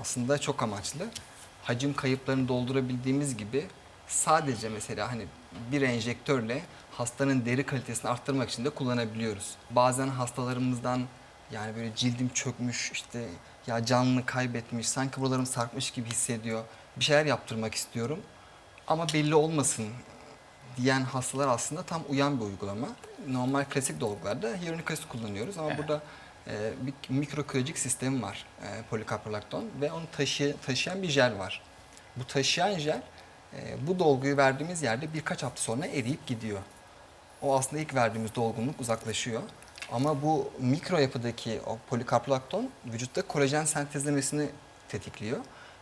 aslında çok amaçlı. Hacim kayıplarını doldurabildiğimiz gibi sadece mesela hani bir enjektörle hastanın deri kalitesini arttırmak için de kullanabiliyoruz. Bazen hastalarımızdan yani böyle cildim çökmüş işte ya canlını kaybetmiş sanki buralarım sarkmış gibi hissediyor. Bir şeyler yaptırmak istiyorum ama belli olmasın diyen hastalar aslında tam uyan bir uygulama. Normal klasik dolgularda hyaluronik asit kullanıyoruz ama Evet. burada bir mikrokıyıcık sistemi var e, polikaprolakton ve onu taşı, taşıyan bir jel var. Bu taşıyan jel e, bu dolguyu verdiğimiz yerde birkaç hafta sonra eriyip gidiyor. O aslında ilk verdiğimiz dolgunluk uzaklaşıyor. Ama bu mikro yapıdaki o polikarprolakton vücutta kolajen sentezlemesini tetikliyor.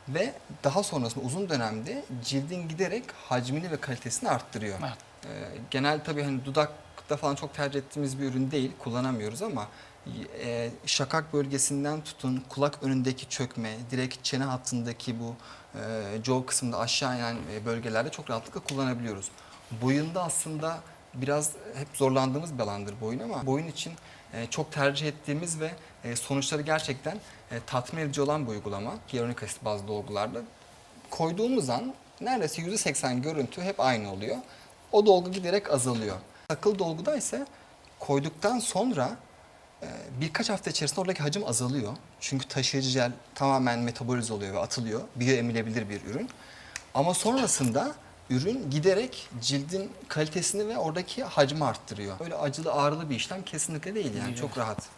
Ve daha sonrasında uzun dönemde cildin giderek hacmini ve kalitesini arttırıyor. Evet. Ee, genel tabii hani dudakta falan çok tercih ettiğimiz bir ürün değil, kullanamıyoruz ama e, şakak bölgesinden tutun kulak önündeki çökme, direkt çene hattındaki bu e, jaw kısmında aşağı inen e, bölgelerde çok rahatlıkla kullanabiliyoruz. Boyunda aslında biraz hep zorlandığımız bir alandır boyun ama boyun için e, çok tercih ettiğimiz ve e, sonuçları gerçekten tatmin edici olan bir uygulama. Hyaluronik asit bazlı dolgularda koyduğumuz an neredeyse %80 görüntü hep aynı oluyor. O dolgu giderek azalıyor. Akıl dolguda ise koyduktan sonra e, birkaç hafta içerisinde oradaki hacim azalıyor. Çünkü taşıyıcı jel tamamen metabolize oluyor ve atılıyor. Biyoemilebilir bir ürün. Ama sonrasında ürün giderek cildin kalitesini ve oradaki hacmi arttırıyor. Öyle acılı ağrılı bir işlem kesinlikle değil yani Değil, çok rahat.